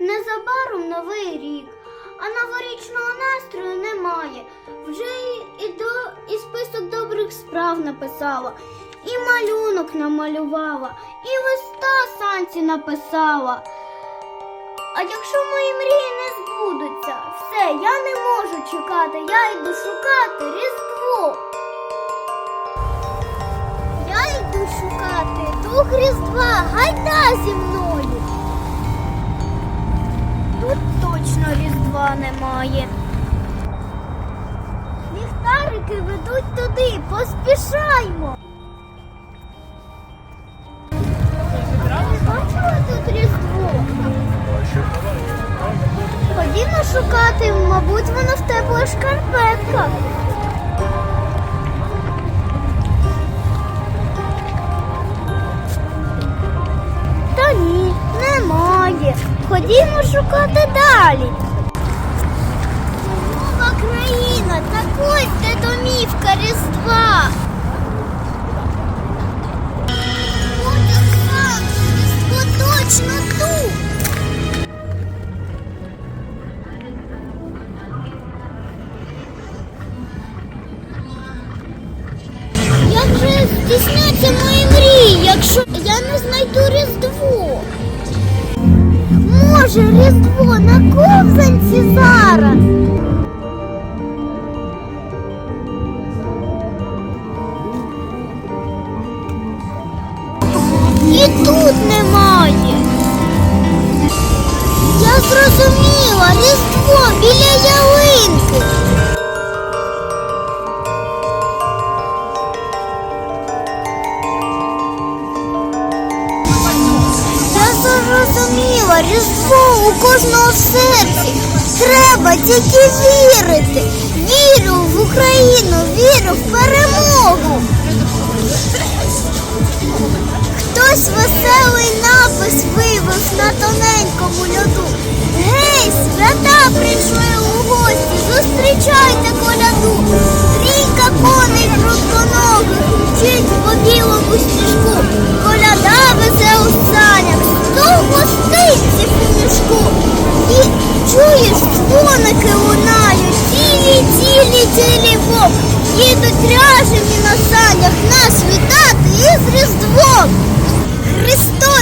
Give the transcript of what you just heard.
Незабаром новий рік, а новорічного настрою немає. Вже і, до, і список добрих справ написала, і малюнок намалювала, і листа Санці написала. А якщо мої мрії не збудуться, все, я не можу чекати, я йду шукати Різдво. Я йду шукати дух Різдва, гайда зі мною. Різдва немає. Ліхтарики ведуть туди, поспішаймо. Бачили тут Різдво? Ходімо шукати, мабуть, воно в теплих шкарпетках. Та ні, немає. Ходімо шукати далі. ось де домівка Різдва. Буде сам, Різдво точно тут. Як же здійсняться мої мрії, якщо я не знайду Різдво? Може, Різдво на ковзанці зараз? Тут немає. Я зрозуміла, Різдво біля ялинки. Я зрозуміла, Різдво у кожного серці. Треба тільки вірити. Вірю в Україну, вірю в перемогу. Напис вивез на тоненькому льоду. Гей, свята прийшли у гості, зустрічайте коляду. Трійка коней крутконогих мчить по білому стіжку. Коляда везе у санях, довго ститься у мішку. І чуєш, дзвоники лунають, цілі, цілі, цілі вовк. Їдуть ряжені на санях нас вітати із Різдвом. Христос